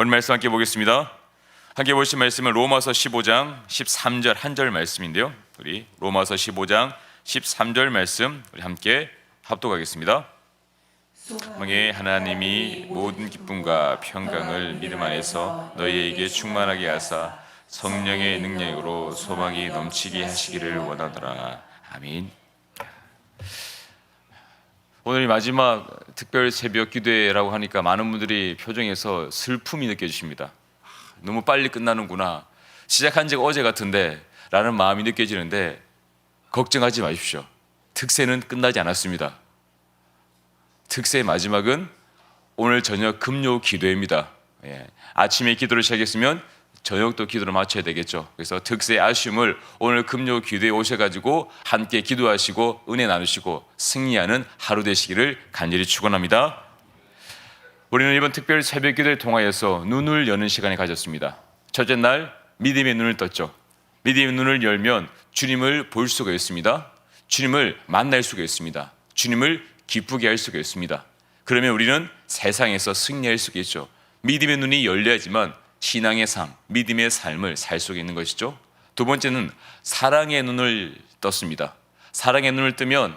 오늘 말씀 함께 보겠습니다. 함께 보신 말씀은 로마서 15장 13절 한 절 말씀인데요. 우리 로마서 15장 13절 말씀 우리 함께 합독하겠습니다. 소망의 하나님이 모든 기쁨과 평강을 믿음 안에서 너희에게 충만하게 하사 성령의 능력으로 소망이 넘치게 하시기를 원하노라. 아멘. 오늘 마지막 특별 새벽 기도회라고 하니까 많은 분들이 표정에서 슬픔이 느껴지십니다. 아, 너무 빨리 끝나는구나. 시작한 지가 어제 같은데 라는 마음이 느껴지는데 걱정하지 마십시오. 특세는 끝나지 않았습니다. 특세의 마지막은 오늘 저녁 금요 기도회입니다. 예. 아침에 기도를 시작했으면 저녁도 기도를 마쳐야 되겠죠. 그래서 특세의 아쉬움을 오늘 금요 기도에 오셔가지고 함께 기도하시고 은혜 나누시고 승리하는 하루 되시기를 간절히 축원합니다. 우리는 이번 특별 새벽 기도를 통하여서 눈을 여는 시간을 가졌습니다. 첫째 날 믿음의 눈을 떴죠. 믿음의 눈을 열면 주님을 볼 수가 있습니다. 주님을 만날 수가 있습니다. 주님을 기쁘게 할 수가 있습니다. 그러면 우리는 세상에서 승리할 수가 있죠. 믿음의 눈이 열려야지만 신앙의 삶, 믿음의 삶을 살 수가 있는 것이죠. 두 번째는 사랑의 눈을 떴습니다. 사랑의 눈을 뜨면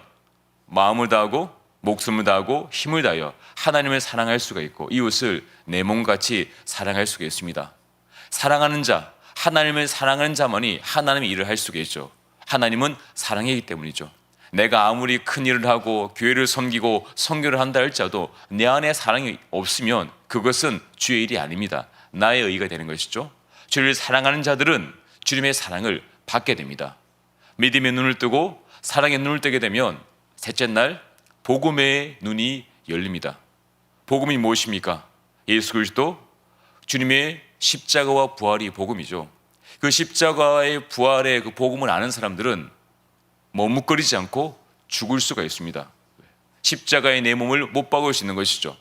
마음을 다하고 목숨을 다하고 힘을 다하여 하나님을 사랑할 수가 있고 이웃을 내 몸같이 사랑할 수가 있습니다. 사랑하는 자, 하나님을 사랑하는 자만이 하나님의 일을 할 수가 있죠. 하나님은 사랑이기 때문이죠. 내가 아무리 큰 일을 하고 교회를 섬기고 선교를 한다 할지라도 내 안에 사랑이 없으면 그것은 주의 일이 아닙니다. 나의 의가 되는 것이죠. 주를 사랑하는 자들은 주님의 사랑을 받게 됩니다. 믿음의 눈을 뜨고 사랑의 눈을 뜨게 되면 셋째 날 복음의 눈이 열립니다. 복음이 무엇입니까? 예수 그리스도 주님의 십자가와 부활이 복음이죠. 그 십자가의 부활의 그 복음을 아는 사람들은 머뭇거리지 않고 죽을 수가 있습니다. 십자가의 내 몸을 못 박을 수 있는 것이죠.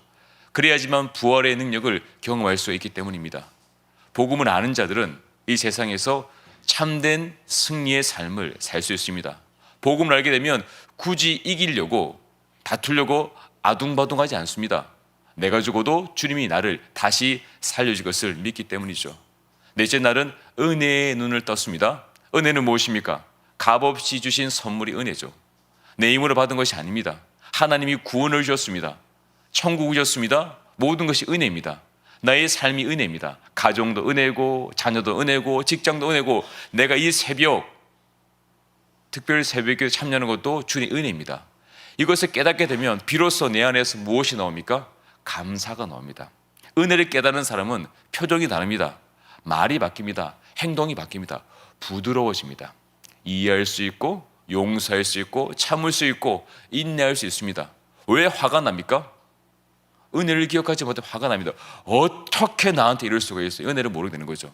그래야지만 부활의 능력을 경험할 수 있기 때문입니다. 복음을 아는 자들은 이 세상에서 참된 승리의 삶을 살 수 있습니다. 복음을 알게 되면 굳이 이기려고 다투려고 아둥바둥하지 않습니다. 내가 죽어도 주님이 나를 다시 살려줄 것을 믿기 때문이죠. 넷째 날은 은혜의 눈을 떴습니다. 은혜는 무엇입니까? 값없이 주신 선물이 은혜죠. 내 힘으로 받은 것이 아닙니다. 하나님이 구원을 주셨습니다. 천국을 주셨습니다. 모든 것이 은혜입니다. 나의 삶이 은혜입니다. 가정도 은혜고, 자녀도 은혜고, 직장도 은혜고, 내가 이 새벽, 특별 새벽에 참여하는 것도 주님 은혜입니다. 이것을 깨닫게 되면 비로소 내 안에서 무엇이 나옵니까? 감사가 나옵니다. 은혜를 깨닫는 사람은 표정이 다릅니다. 말이 바뀝니다. 행동이 바뀝니다. 부드러워집니다. 이해할 수 있고 용서할 수 있고 참을 수 있고 인내할 수 있습니다. 왜 화가 납니까? 은혜를 기억하지 못해 화가 납니다. 어떻게 나한테 이럴 수가 있어요? 은혜를 모르게 되는 거죠.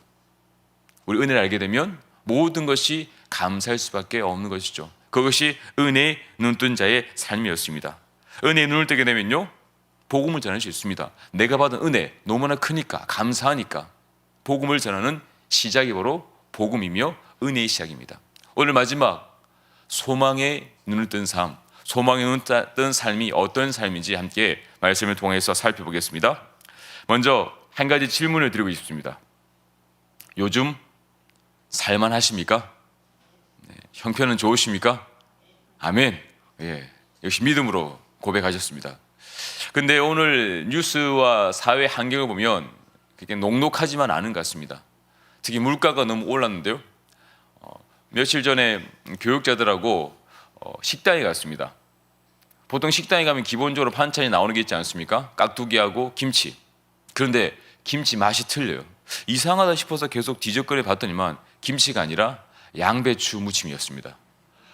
우리 은혜를 알게 되면 모든 것이 감사할 수밖에 없는 것이죠. 그것이 은혜 눈뜬 자의 삶이었습니다. 은혜 눈을 뜨게 되면요. 복음을 전할 수 있습니다. 내가 받은 은혜 너무나 크니까 감사하니까 복음을 전하는 시작이 바로 복음이며 은혜의 시작입니다. 오늘 마지막 소망의 눈을 뜬 삶, 소망의 눈을 뜬 삶이 어떤 삶인지 함께 말씀을 통해서 살펴보겠습니다. 먼저 한 가지 질문을 드리고 싶습니다. 요즘 살만 하십니까? 네, 형편은 좋으십니까? 아멘. 예, 역시 믿음으로 고백하셨습니다. 근데 오늘 뉴스와 사회 환경을 보면 그게 녹록하지만 않은 것 같습니다. 특히 물가가 너무 올랐는데요. 어, 며칠 전에 교육자들하고 어, 식당에 갔습니다. 보통 식당에 가면 기본적으로 반찬이 나오는 게 있지 않습니까? 깍두기하고 김치. 그런데 김치 맛이 틀려요. 이상하다 싶어서 계속 뒤적거려 봤더니만 김치가 아니라 양배추 무침이었습니다.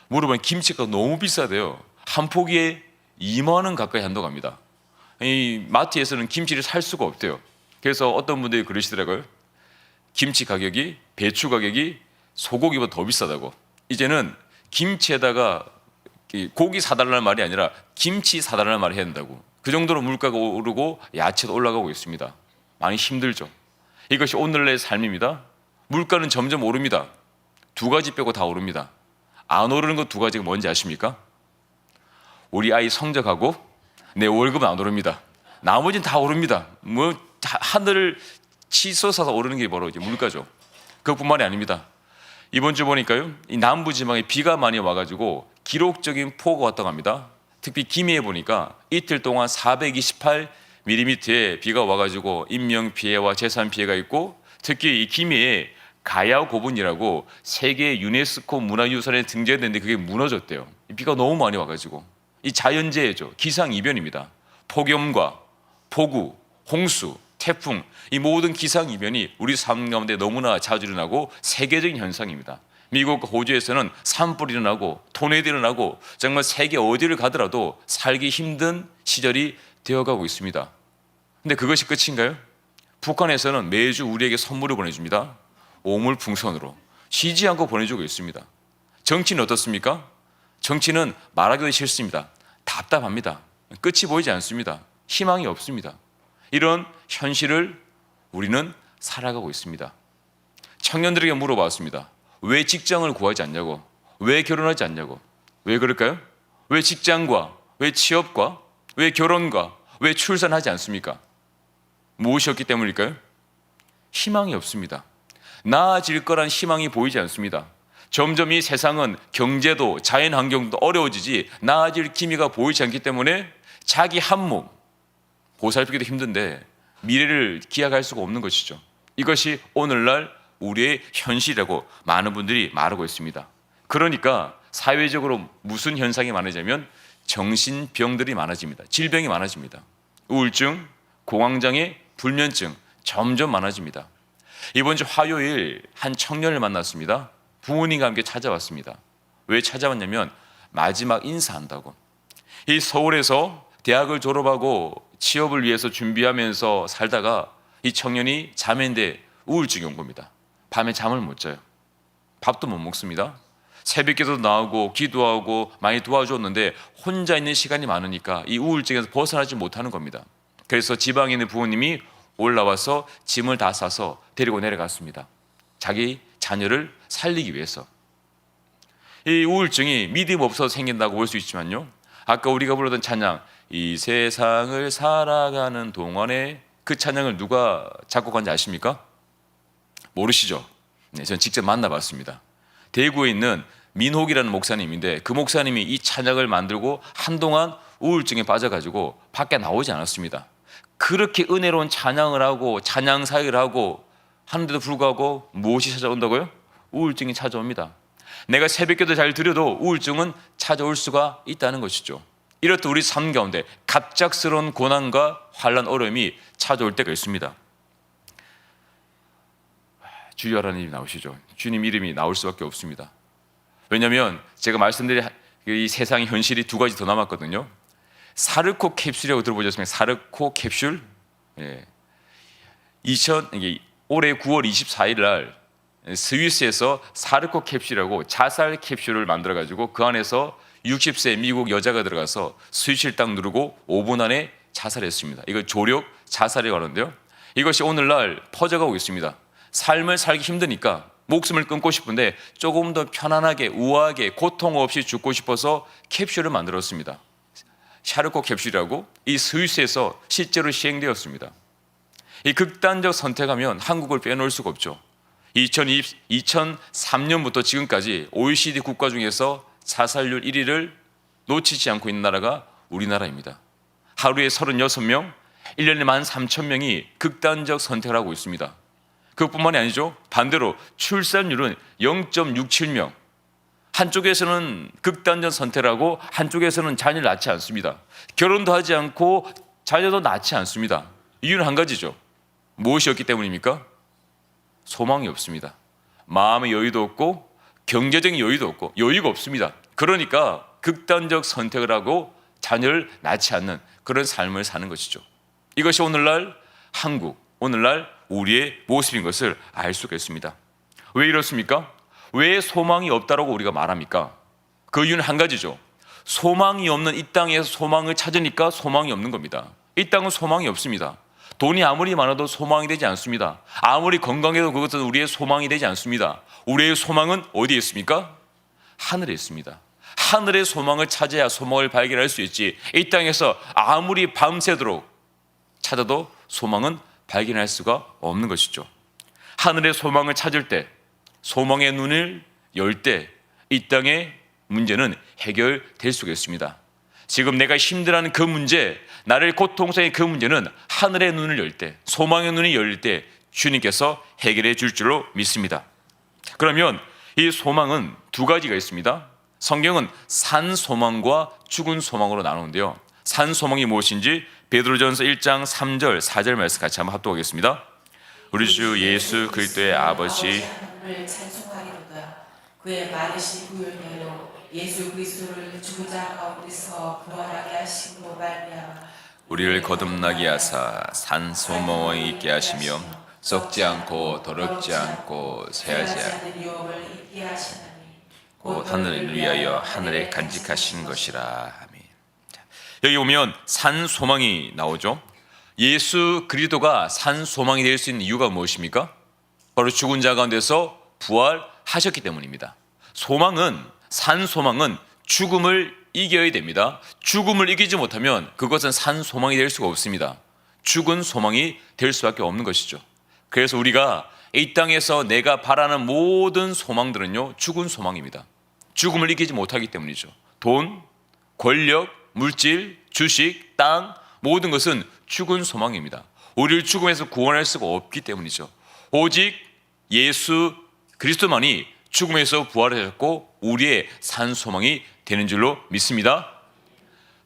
물어보면 김치가 너무 비싸대요. 한 포기에 2만 원 가까이 한다고 합니다. 이 마트에서는 김치를 살 수가 없대요. 그래서 어떤 분들이 그러시더라고요. 김치 가격이 배추 가격이 소고기보다 더 비싸다고. 이제는 김치에다가 고기 사달라는 말이 아니라 김치 사달라는 말을 해야 된다고. 그 정도로 물가가 오르고 야채도 올라가고 있습니다. 많이 힘들죠. 이것이 오늘의 삶입니다. 물가는 점점 오릅니다. 두 가지 빼고 다 오릅니다. 안 오르는 것 두 가지가 뭔지 아십니까? 우리 아이 성적하고 내 월급은 안 오릅니다. 나머지는 다 오릅니다. 뭐 하늘을 치솟아서 오르는 게 바로 이제 물가죠. 그것뿐만이 아닙니다. 이번 주 보니까요, 이 남부 지방에 비가 많이 와가지고 기록적인 폭우가 왔다고 합니다. 특히 김해에 보니까 이틀 동안 428mm의 비가 와가지고 인명 피해와 재산 피해가 있고 특히 이 김해에 가야 고분이라고 세계 유네스코 문화유산에 등재됐는데 그게 무너졌대요. 이 비가 너무 많이 와가지고 이 자연재해죠. 기상 이변입니다. 폭염과 폭우, 홍수, 태풍 이 모든 기상 이변이 우리 삶 가운데 너무나 자주 일어나고 세계적인 현상입니다. 미국, 호주에서는 산불이 일어나고 토네도 일어나고 정말 세계 어디를 가더라도 살기 힘든 시절이 되어가고 있습니다. 근데 그것이 끝인가요? 북한에서는 매주 우리에게 선물을 보내줍니다. 오물풍선으로 쉬지 않고 보내주고 있습니다. 정치는 어떻습니까? 정치는 말하기도 싫습니다. 답답합니다. 끝이 보이지 않습니다. 희망이 없습니다. 이런 현실을 우리는 살아가고 있습니다. 청년들에게 물어봤습니다. 왜 직장을 구하지 않냐고? 왜 결혼하지 않냐고? 왜 그럴까요? 왜 직장과, 왜 취업과, 왜 결혼과, 왜 출산하지 않습니까? 무엇이었기 때문일까요? 희망이 없습니다. 나아질 거란 희망이 보이지 않습니다. 점점 이 세상은 경제도 자연 환경도 어려워지지 나아질 기미가 보이지 않기 때문에 자기 한몸 보살피기도 힘든데 미래를 기약할 수가 없는 것이죠. 이것이 오늘날 우리의 현실이라고 많은 분들이 말하고 있습니다. 그러니까 사회적으로 무슨 현상이 많아지냐면 정신병들이 많아집니다. 질병이 많아집니다. 우울증, 공황장애, 불면증 점점 많아집니다. 이번 주 화요일 한 청년을 만났습니다. 부모님과 함께 찾아왔습니다. 왜 찾아왔냐면 마지막 인사한다고. 이 서울에서 대학을 졸업하고 취업을 위해서 준비하면서 살다가 이 청년이 자매인데 우울증이 온 겁니다. 밤에 잠을 못 자요. 밥도 못 먹습니다. 새벽에도 나오고 기도하고 많이 도와줬는데 혼자 있는 시간이 많으니까 이 우울증에서 벗어나지 못하는 겁니다. 그래서 지방에 있는 부모님이 올라와서 짐을 다 싸서 데리고 내려갔습니다. 자기 자녀를 살리기 위해서. 이 우울증이 믿음 없어서 생긴다고 볼 수 있지만요. 아까 우리가 불렀던 찬양 이 세상을 살아가는 동안에 그 찬양을 누가 작곡한지 아십니까? 모르시죠? 네, 전 직접 만나봤습니다. 대구에 있는 민옥이라는 목사님인데 그 목사님이 이 찬양을 만들고 한동안 우울증에 빠져가지고 밖에 나오지 않았습니다. 그렇게 은혜로운 찬양을 하고 찬양 사역을 하고 하는데도 불구하고 무엇이 찾아온다고요? 우울증이 찾아옵니다. 내가 새벽기도 잘 드려도 우울증은 찾아올 수가 있다는 것이죠. 이렇듯 우리 삶 가운데 갑작스러운 고난과 환란 어려움이 찾아올 때가 있습니다. 주여라는 이름이 나오시죠. 주님 이름이 나올 수밖에 없습니다. 왜냐하면 제가 말씀드린 이 세상의 현실이 두 가지 더 남았거든요. 사르코 캡슐이라고 들어보셨습니까? 사르코 캡슐. 예. 2000 이게 올해 9월 24일 날 스위스에서 사르코 캡슐이라고 자살 캡슐을 만들어 가지고 그 안에서 60세 미국 여자가 들어가서 스위치를 딱 누르고 5분 안에 자살했습니다. 이거 조력 자살이라고 하는데요. 이것이 오늘날 퍼져가고 있습니다. 삶을 살기 힘드니까 목숨을 끊고 싶은데 조금 더 편안하게 우아하게 고통 없이 죽고 싶어서 캡슐을 만들었습니다. 샤르코 캡슐이라고 이 스위스에서 실제로 시행되었습니다. 이 극단적 선택하면 한국을 빼놓을 수가 없죠. 2020, 2003년부터 지금까지 OECD 국가 중에서 자살률 1위를 놓치지 않고 있는 나라가 우리나라입니다. 하루에 36명, 1년에 13,000명이 극단적 선택을 하고 있습니다. 그것뿐만이 아니죠. 반대로 출산율은 0.67명. 한쪽에서는 극단적 선택을 하고 한쪽에서는 자녀를 낳지 않습니다. 결혼도 하지 않고 자녀도 낳지 않습니다. 이유는 한 가지죠. 무엇이었기 때문입니까? 소망이 없습니다. 마음의 여유도 없고 경제적인 여유도 없고 여유가 없습니다. 그러니까 극단적 선택을 하고 자녀를 낳지 않는 그런 삶을 사는 것이죠. 이것이 오늘날 한국, 오늘날 우리의 모습인 것을 알 수가 있습니다. 왜 이렇습니까? 왜 소망이 없다라고 우리가 말합니까? 그 이유는 한 가지죠. 소망이 없는 이 땅에서 소망을 찾으니까 소망이 없는 겁니다. 이 땅은 소망이 없습니다. 돈이 아무리 많아도 소망이 되지 않습니다. 아무리 건강해도 그것은 우리의 소망이 되지 않습니다. 우리의 소망은 어디에 있습니까? 하늘에 있습니다. 하늘의 소망을 찾아야 소망을 발견할 수 있지. 이 땅에서 아무리 밤새도록 찾아도 소망은 발견할 수가 없는 것이죠. 하늘의 소망을 찾을 때, 소망의 눈을 열 때 이 땅의 문제는 해결될 수가 있습니다. 지금 내가 힘들어하는 그 문제, 나를 고통스러운 그 문제는 하늘의 눈을 열 때, 소망의 눈이 열릴 때 주님께서 해결해 줄 줄로 믿습니다. 그러면 이 소망은 두 가지가 있습니다. 성경은 산 소망과 죽은 소망으로 나누는데요. 산 소망이 무엇인지 베드로전서 1장 3절 4절 말씀 같이 한번 합독하겠습니다. 우리 주 예수 그리스도의 아버지. 그의 마르시 부요대로 예수 그리스도를 죽은 자 가운데서 부활하게 하심으로 말미암아 우리를 거듭나게 하사 산 소망을 있게 하시며 썩지 않고 더럽지 않고 새하지 않는 유업을 잊게 하시나니 곧 하늘을 위하여 하늘에 간직하신 것이라 여기 보면 산 소망이 나오죠. 예수 그리스도가 산 소망이 될 수 있는 이유가 무엇입니까? 바로 죽은 자 가운데서 부활하셨기 때문입니다. 소망은 산 소망은 죽음을 이겨야 됩니다. 죽음을 이기지 못하면 그것은 산 소망이 될 수가 없습니다. 죽은 소망이 될 수밖에 없는 것이죠. 그래서 우리가 이 땅에서 내가 바라는 모든 소망들은요 죽은 소망입니다. 죽음을 이기지 못하기 때문이죠. 돈, 권력, 물질, 주식, 땅 모든 것은 죽은 소망입니다. 우리를 죽음에서 구원할 수가 없기 때문이죠. 오직 예수 그리스도만이 죽음에서 부활하셨고 우리의 산 소망이 되는 줄로 믿습니다.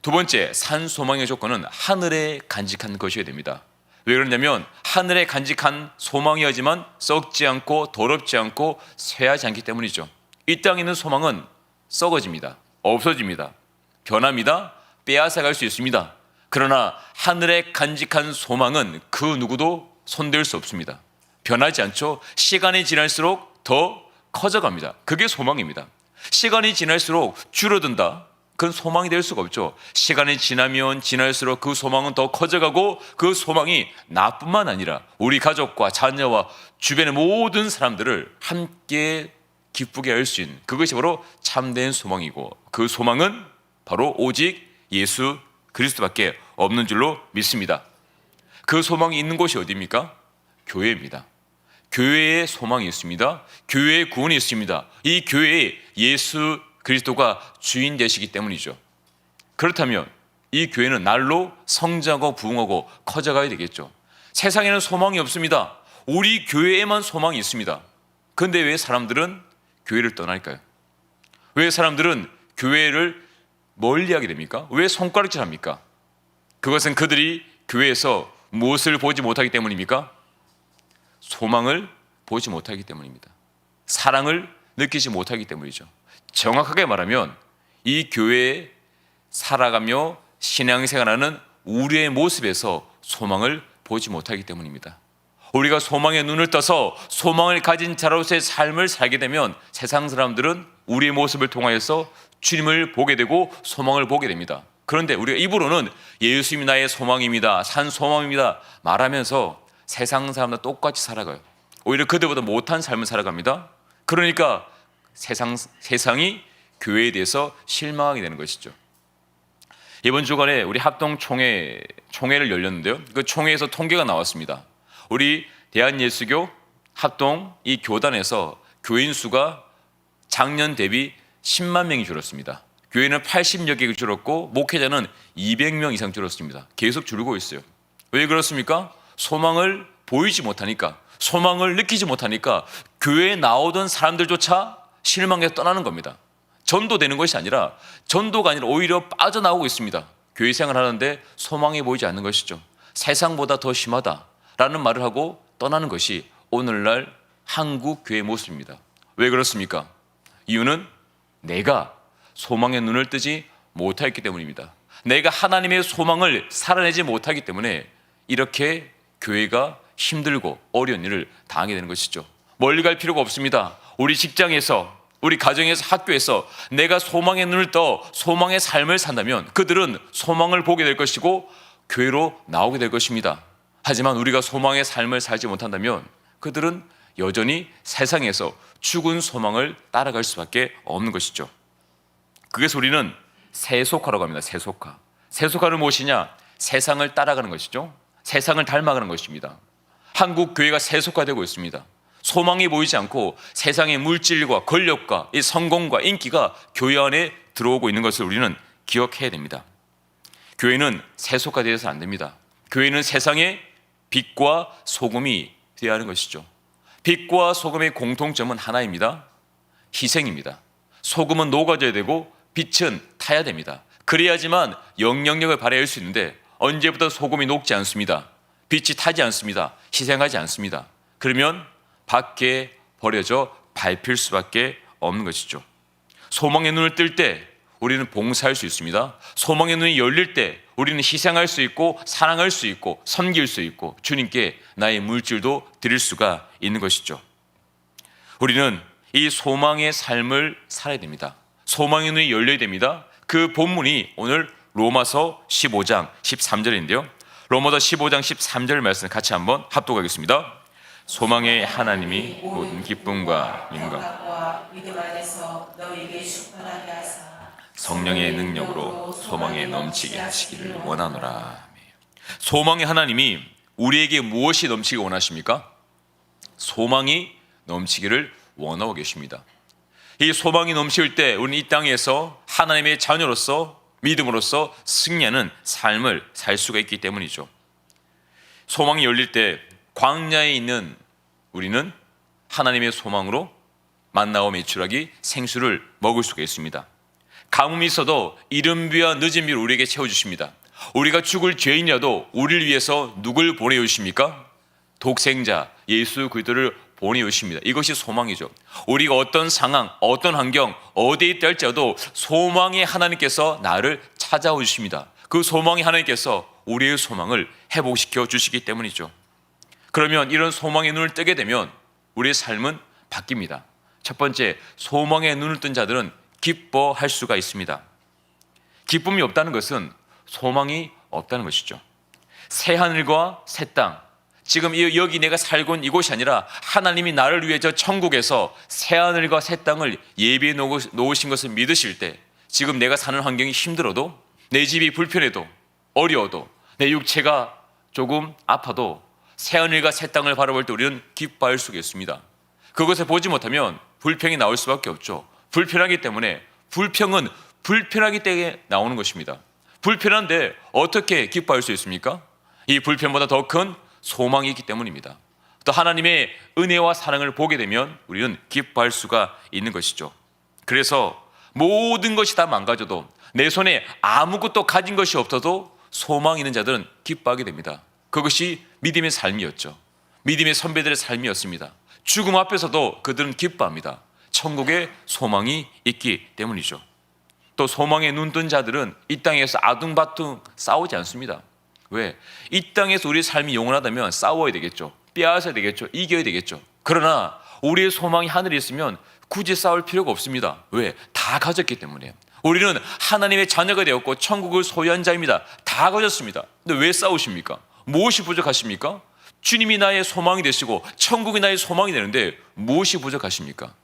두 번째 산 소망의 조건은 하늘에 간직한 것이어야 됩니다. 왜 그러냐면 하늘에 간직한 소망이어지만 썩지 않고 더럽지 않고 쇠하지 않기 때문이죠. 이 땅에 있는 소망은 썩어집니다. 없어집니다. 변합니다. 빼앗아갈 수 있습니다. 그러나 하늘에 간직한 소망은 그 누구도 손댈 수 없습니다. 변하지 않죠. 시간이 지날수록 더 커져갑니다. 그게 소망입니다. 시간이 지날수록 줄어든다. 그건 소망이 될 수가 없죠. 시간이 지나면 지날수록 그 소망은 더 커져가고 그 소망이 나뿐만 아니라 우리 가족과 자녀와 주변의 모든 사람들을 함께 기쁘게 할 수 있는 그것이 바로 참된 소망이고 그 소망은 바로 오직 예수 그리스도밖에 없는 줄로 믿습니다. 그 소망이 있는 곳이 어디입니까? 교회입니다. 교회에 소망이 있습니다. 교회에 구원이 있습니다. 이 교회에 예수 그리스도가 주인 되시기 때문이죠. 그렇다면 이 교회는 날로 성장하고 부흥하고 커져가야 되겠죠. 세상에는 소망이 없습니다. 우리 교회에만 소망이 있습니다. 그런데 왜 사람들은 교회를 떠날까요? 왜 사람들은 교회를 멀리하게 됩니까? 왜 손가락질 합니까? 그것은 그들이 교회에서 무엇을 보지 못하기 때문입니까? 소망을 보지 못하기 때문입니다. 사랑을 느끼지 못하기 때문이죠. 정확하게 말하면 이 교회에 살아가며 신앙생활하는 우리의 모습에서 소망을 보지 못하기 때문입니다. 우리가 소망의 눈을 떠서 소망을 가진 자로서의 삶을 살게 되면 세상 사람들은 우리의 모습을 통하여서 주님을 보게 되고 소망을 보게 됩니다. 그런데 우리가 입으로는 예수님이 나의 소망입니다. 산 소망입니다. 말하면서 세상 사람과 똑같이 살아가요. 오히려 그들보다 못한 삶을 살아갑니다. 그러니까 세상 세상이 교회에 대해서 실망하게 되는 것이죠. 이번 주간에 우리 합동 총회 총회를 열렸는데요. 그 총회에서 통계가 나왔습니다. 우리 대한예수교 합동 이 교단에서 교인 수가 작년 대비 10만 명이 줄었습니다. 교회는 80여 개가 줄었고 목회자는 200명 이상 줄었습니다. 계속 줄고 있어요. 왜 그렇습니까? 소망을 보이지 못하니까, 소망을 느끼지 못하니까 교회에 나오던 사람들조차 실망해서 떠나는 겁니다. 전도되는 것이 아니라 전도가 아니라 오히려 빠져나오고 있습니다. 교회 생활하는데 소망이 보이지 않는 것이죠. 세상보다 더 심하다라는 말을 하고 떠나는 것이 오늘날 한국 교회 모습입니다. 왜 그렇습니까? 이유는 내가 소망의 눈을 뜨지 못했기 때문입니다. 내가 하나님의 소망을 살아내지 못하기 때문에 이렇게 교회가 힘들고 어려운 일을 당하게 되는 것이죠. 멀리 갈 필요가 없습니다. 우리 직장에서 우리 가정에서 학교에서 내가 소망의 눈을 떠 소망의 삶을 산다면 그들은 소망을 보게 될 것이고 교회로 나오게 될 것입니다. 하지만 우리가 소망의 삶을 살지 못한다면 그들은 여전히 세상에서 죽은 소망을 따라갈 수밖에 없는 것이죠. 그래서 우리는 세속화라고 합니다. 세속화. 세속화는 무엇이냐? 세상을 따라가는 것이죠. 세상을 닮아가는 것입니다. 한국 교회가 세속화되고 있습니다. 소망이 보이지 않고 세상의 물질과 권력과 이 성공과 인기가 교회 안에 들어오고 있는 것을 우리는 기억해야 됩니다. 교회는 세속화되어서 안 됩니다. 교회는 세상의 빛과 소금이 되어야 하는 것이죠. 빛과 소금의 공통점은 하나입니다. 희생입니다. 소금은 녹아져야 되고 빛은 타야 됩니다. 그래야지만 영향력을 발휘할 수 있는데 언제부터 소금이 녹지 않습니다. 빛이 타지 않습니다. 희생하지 않습니다. 그러면 밖에 버려져 밟힐 수밖에 없는 것이죠. 소망의 눈을 뜰 때 우리는 봉사할 수 있습니다. 소망의 눈이 열릴 때 우리는 희생할 수 있고 사랑할 수 있고 섬길 수 있고 주님께 나의 물질도 드릴 수가 있는 것이죠. 우리는 이 소망의 삶을 살아야 됩니다. 소망의 눈이 열려야 됩니다. 그 본문이 오늘 로마서 15장 13절인데요. 로마서 15장 13절 말씀 같이 한번 합독하겠습니다. 소망의 하나님이 모든 기쁨과 민감 성령의 능력으로 소망에 넘치게 하시기를 원하노라. 소망의 하나님이 우리에게 무엇이 넘치기 원하십니까? 소망이 넘치기를 원하고 계십니다. 이 소망이 넘칠 때 우리는 이 땅에서 하나님의 자녀로서 믿음으로써 승리하는 삶을 살 수가 있기 때문이죠. 소망이 열릴 때 광야에 있는 우리는 하나님의 소망으로 만나고 매출하기 생수를 먹을 수가 있습니다. 가뭄이 있어도 이른 비와 늦은 비를 우리에게 채워주십니다. 우리가 죽을 죄인이라도 우리를 위해서 누굴 보내주십니까? 독생자 예수 그리스도를 보내주십니다. 이것이 소망이죠. 우리가 어떤 상황, 어떤 환경, 어디에 있다 할지라도 소망의 하나님께서 나를 찾아오 주십니다. 그 소망의 하나님께서 우리의 소망을 회복시켜 주시기 때문이죠. 그러면 이런 소망의 눈을 뜨게 되면 우리의 삶은 바뀝니다. 첫 번째, 소망의 눈을 뜬 자들은 기뻐할 수가 있습니다. 기쁨이 없다는 것은 소망이 없다는 것이죠. 새 하늘과 새 땅. 지금 이- 여기 내가 살고 있는 이곳이 아니라 하나님이 나를 위해 저 천국에서 새 하늘과 새 땅을 예비해 놓으- 놓으신 것을 믿으실 때 지금 내가 사는 환경이 힘들어도 내 집이 불편해도 어려워도 내 육체가 조금 아파도 새 하늘과 새 땅을 바라볼 때 우리는 기뻐할 수가 있습니다. 그것을 보지 못하면 불평이 나올 수밖에 없죠. 불편하기 때문에 불평은 불편하기 때문에 나오는 것입니다. 불편한데 어떻게 기뻐할 수 있습니까? 이 불편보다 더 큰 소망이 있기 때문입니다. 또 하나님의 은혜와 사랑을 보게 되면 우리는 기뻐할 수가 있는 것이죠. 그래서 모든 것이 다 망가져도 내 손에 아무것도 가진 것이 없어도 소망 있는 자들은 기뻐하게 됩니다. 그것이 믿음의 삶이었죠. 믿음의 선배들의 삶이었습니다. 죽음 앞에서도 그들은 기뻐합니다. 천국에 소망이 있기 때문이죠. 또 소망에 눈뜬 자들은 이 땅에서 아둥바둥 싸우지 않습니다. 왜? 이 땅에서 우리의 삶이 영원하다면 싸워야 되겠죠. 빼앗아야 되겠죠. 이겨야 되겠죠. 그러나 우리의 소망이 하늘에 있으면 굳이 싸울 필요가 없습니다. 왜? 다 가졌기 때문에. 우리는 하나님의 자녀가 되었고 천국을 소유한 자입니다. 다 가졌습니다. 근데 왜 싸우십니까? 무엇이 부족하십니까? 주님이 나의 소망이 되시고 천국이 나의 소망이 되는데 무엇이 부족하십니까?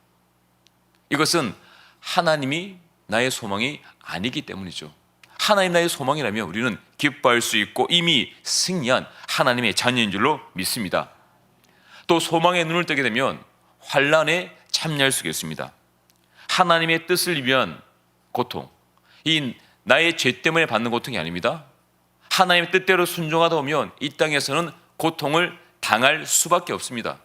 이것은 하나님이 나의 소망이 아니기 때문이죠. 하나님 나의 소망이라면 우리는 기뻐할 수 있고 이미 승리한 하나님의 자녀인 줄로 믿습니다. 또 소망의 눈을 뜨게 되면 환란에 참여할 수가 있습니다. 하나님의 뜻을 위한 고통, 이 나의 죄 때문에 받는 고통이 아닙니다. 하나님의 뜻대로 순종하다 보면 이 땅에서는 고통을 당할 수밖에 없습니다.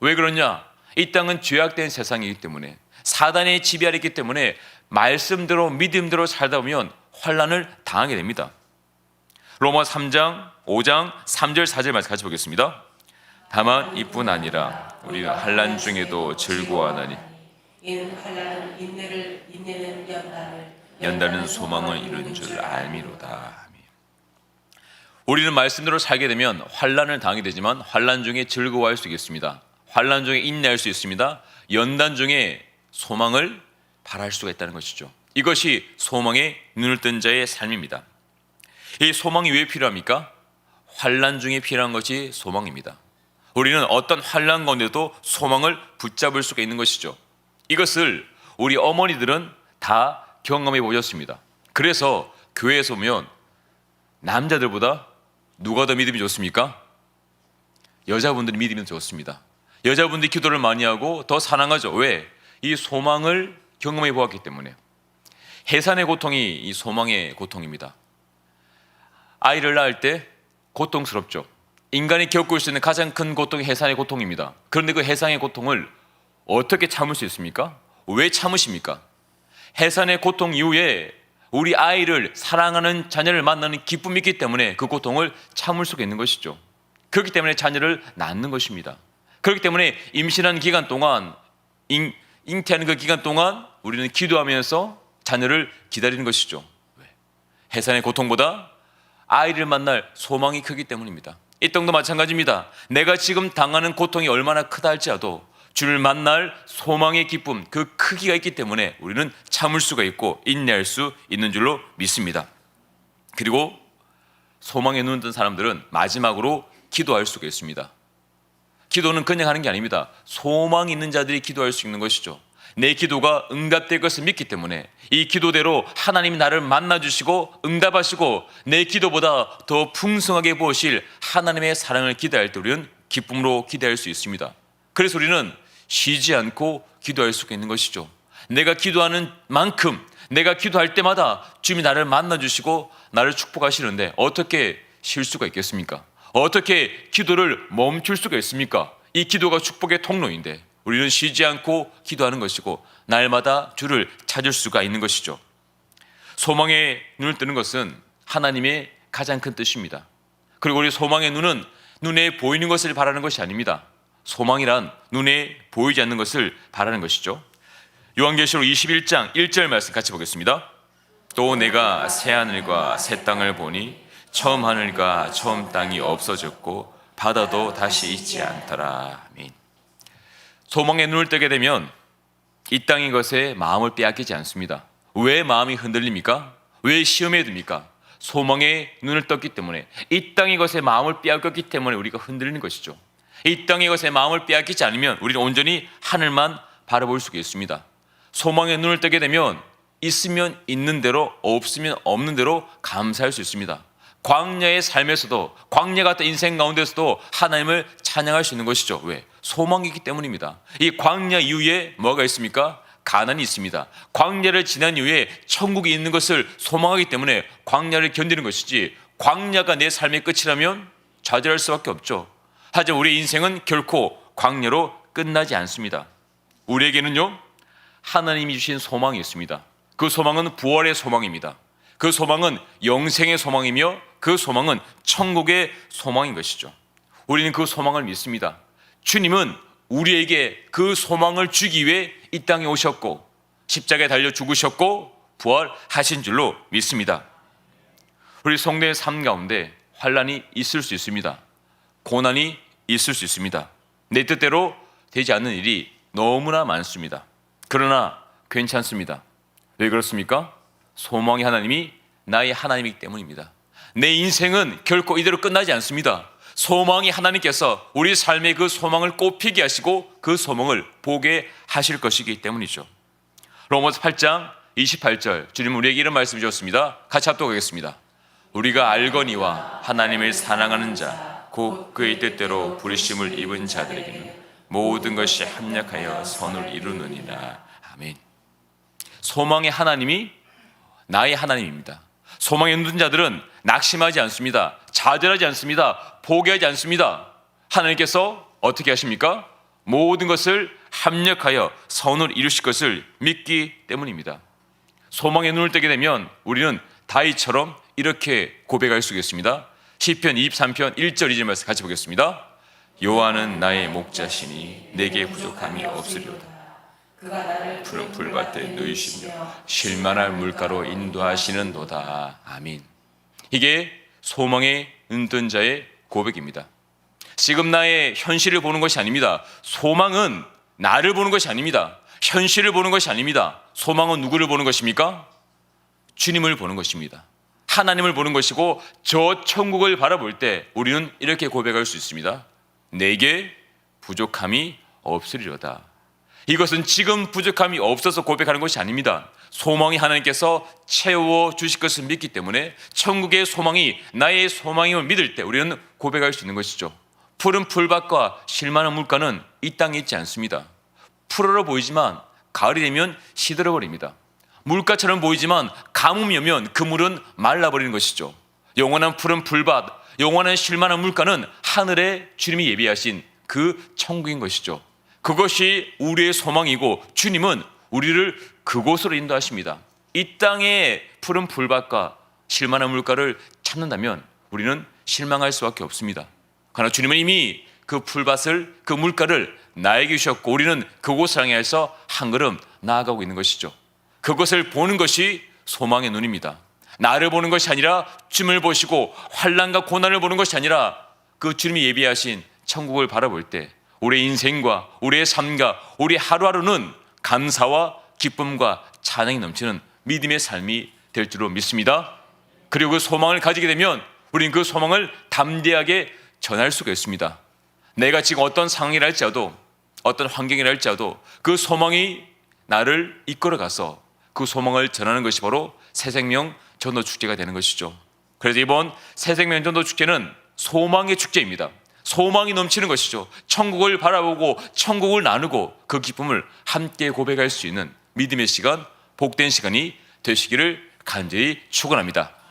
왜 그러냐? 이 땅은 죄악된 세상이기 때문에 사단의 지배하기 있기 때문에 말씀대로 믿음대로 살다 보면 환란을 당하게 됩니다. 로마 3장, 5장, 3절, 4절 말씀 같이 보겠습니다. 다만 이뿐 아니라 우리는 환란 중에도 즐거워하나니 이는 환란은 인내를 인내는 연단을 연다는 소망을 이룬 줄 알미로다. 우리는 말씀대로 살게 되면 환란을 당하게 되지만 환란 중에 즐거워할 수 있습니다. 환란 중에 인내할 수 있습니다. 연단 중에 소망을 바랄 수가 있다는 것이죠. 이것이 소망의 눈을 뜬 자의 삶입니다. 이 소망이 왜 필요합니까? 환란 중에 필요한 것이 소망입니다. 우리는 어떤 환란 가운데도 소망을 붙잡을 수가 있는 것이죠. 이것을 우리 어머니들은 다 경험해 보셨습니다. 그래서 교회에서 보면 남자들보다 누가 더 믿음이 좋습니까? 여자분들이 믿으면 좋습니다. 여자분들이 기도를 많이 하고 더 사랑하죠. 왜? 이 소망을 경험해 보았기 때문에. 해산의 고통이 이 소망의 고통입니다. 아이를 낳을 때 고통스럽죠. 인간이 겪을 수 있는 가장 큰 고통이 해산의 고통입니다. 그런데 그 해산의 고통을 어떻게 참을 수 있습니까? 왜 참으십니까? 해산의 고통 이후에 우리 아이를 사랑하는 자녀를 만나는 기쁨이 있기 때문에 그 고통을 참을 수가 있는 것이죠. 그렇기 때문에 자녀를 낳는 것입니다. 그렇기 때문에 임신한 기간 동안 잉, 잉태하는 그 기간 동안 우리는 기도하면서 자녀를 기다리는 것이죠. 왜? 해산의 고통보다 아이를 만날 소망이 크기 때문입니다. 이 땅도 마찬가지입니다. 내가 지금 당하는 고통이 얼마나 크다 할지라도 주를 만날 소망의 기쁨 그 크기가 있기 때문에 우리는 참을 수가 있고 인내할 수 있는 줄로 믿습니다. 그리고 소망에 눈뜬 사람들은 마지막으로 기도할 수가 있습니다. 기도는 그냥 하는 게 아닙니다. 소망 있는 자들이 기도할 수 있는 것이죠. 내 기도가 응답될 것을 믿기 때문에 이 기도대로 하나님이 나를 만나 주시고 응답하시고 내 기도보다 더 풍성하게 보실 하나님의 사랑을 기대할 때 우리는 기쁨으로 기대할 수 있습니다. 그래서 우리는 쉬지 않고 기도할 수가 있는 것이죠. 내가 기도하는 만큼 내가 기도할 때마다 주님이 나를 만나 주시고 나를 축복하시는데 어떻게 쉴 수가 있겠습니까? 어떻게 기도를 멈출 수가 있습니까? 이 기도가 축복의 통로인데 우리는 쉬지 않고 기도하는 것이고 날마다 주를 찾을 수가 있는 것이죠. 소망에 눈을 뜨는 것은 하나님의 가장 큰 뜻입니다. 그리고 우리 소망의 눈은 눈에 보이는 것을 바라는 것이 아닙니다. 소망이란 눈에 보이지 않는 것을 바라는 것이죠. 요한계시록 21장 1절 말씀 같이 보겠습니다. 또 내가 새 하늘과 새 땅을 보니 처음 하늘과 처음 땅이 없어졌고 바다도 다시 있지 않더라. 아멘. 소망의 눈을 뜨게 되면 이 땅의 것에 마음을 빼앗기지 않습니다. 왜 마음이 흔들립니까? 왜 시험에 듭니까? 소망의 눈을 떴기 때문에 이 땅의 것에 마음을 빼앗겼기 때문에 우리가 흔들리는 것이죠. 이 땅의 것에 마음을 빼앗기지 않으면 우리는 온전히 하늘만 바라볼 수가 있습니다. 소망의 눈을 뜨게 되면 있으면 있는 대로 없으면 없는 대로 감사할 수 있습니다. 광야의 삶에서도 광야 같은 인생 가운데서도 하나님을 찬양할 수 있는 것이죠. 왜? 소망이기 때문입니다. 이 광야 이후에 뭐가 있습니까? 가난이 있습니다. 광야를 지난 이후에 천국이 있는 것을 소망하기 때문에 광야를 견디는 것이지 광야가 내 삶의 끝이라면 좌절할 수밖에 없죠. 하지만 우리 인생은 결코 광야로 끝나지 않습니다. 우리에게는요 하나님이 주신 소망이 있습니다. 그 소망은 부활의 소망입니다. 그 소망은 영생의 소망이며 그 소망은 천국의 소망인 것이죠. 우리는 그 소망을 믿습니다. 주님은 우리에게 그 소망을 주기 위해 이 땅에 오셨고 십자가에 달려 죽으셨고 부활하신 줄로 믿습니다. 우리 성도의 삶 가운데 환란이 있을 수 있습니다. 고난이 있을 수 있습니다. 내 뜻대로 되지 않는 일이 너무나 많습니다. 그러나 괜찮습니다. 왜 그렇습니까? 소망의 하나님이 나의 하나님이기 때문입니다. 내 인생은 결코 이대로 끝나지 않습니다. 소망이 하나님께서 우리 삶의 그 소망을 꽃피게 하시고 그 소망을 보게 하실 것이기 때문이죠. 로마서 8장 28절 주님 우리에게 이런 말씀 주셨습니다. 같이 합독하겠습니다. 우리가 알거니와 하나님을 사랑하는 자 곧 그의 뜻대로 부르심을 입은 자들에게는 모든 것이 합력하여 선을 이루느니라. 아멘. 소망의 하나님이 나의 하나님입니다. 소망에 눈 자들은 낙심하지 않습니다. 좌절하지 않습니다. 포기하지 않습니다. 하나님께서 어떻게 하십니까? 모든 것을 합력하여 선을 이루실 것을 믿기 때문입니다. 소망의 눈을 뜨게 되면 우리는 다윗처럼 이렇게 고백할 수 있겠습니다. 시편 23편 1절 2절 말씀 같이 보겠습니다. 여호와는 나의 목자시니 내게 부족함이 없으리로다. 그가 나를 푸른 풀밭에 누이시며 실만할 물가로 인도하시는도다. 아멘. 이게 소망의 눈뜬 자의 고백입니다. 지금 나의 현실을 보는 것이 아닙니다. 소망은 나를 보는 것이 아닙니다. 현실을 보는 것이 아닙니다. 소망은 누구를 보는 것입니까? 주님을 보는 것입니다. 하나님을 보는 것이고 저 천국을 바라볼 때 우리는 이렇게 고백할 수 있습니다. 내게 부족함이 없으리로다. 이것은 지금 부족함이 없어서 고백하는 것이 아닙니다. 소망이 하나님께서 채워 주실 것을 믿기 때문에 천국의 소망이 나의 소망임을 믿을 때 우리는 고백할 수 있는 것이죠. 푸른 풀밭과 실만한 물가는 이 땅에 있지 않습니다. 푸르러 보이지만 가을이 되면 시들어 버립니다. 물가처럼 보이지만 가뭄이 오면 그 물은 말라버리는 것이죠. 영원한 푸른 풀밭, 영원한 실만한 물가는 하늘에 주님이 예비하신 그 천국인 것이죠. 그것이 우리의 소망이고 주님은 우리를 그곳으로 인도하십니다. 이 땅의 푸른 풀밭과 실만한 물가를 찾는다면 우리는 실망할 수밖에 없습니다. 그러나 주님은 이미 그 풀밭을 그 물가를 나에게 주셨고 우리는 그곳을 향해서 한 걸음 나아가고 있는 것이죠. 그것을 보는 것이 소망의 눈입니다. 나를 보는 것이 아니라 주님을 보시고 환란과 고난을 보는 것이 아니라 그 주님이 예비하신 천국을 바라볼 때 우리의 인생과 우리의 삶과 우리 하루하루는 감사와 기쁨과 찬양이 넘치는 믿음의 삶이 될 줄로 믿습니다. 그리고 그 소망을 가지게 되면 우리는 그 소망을 담대하게 전할 수가 있습니다. 내가 지금 어떤 상황이라 할지라도 어떤 환경이라 할지라도 그 소망이 나를 이끌어 가서 그 소망을 전하는 것이 바로 새생명 전도 축제가 되는 것이죠. 그래서 이번 새생명 전도 축제는 소망의 축제입니다. 소망이 넘치는 것이죠. 천국을 바라보고 천국을 나누고 그 기쁨을 함께 고백할 수 있는 믿음의 시간, 복된 시간이 되시기를 간절히 축원합니다.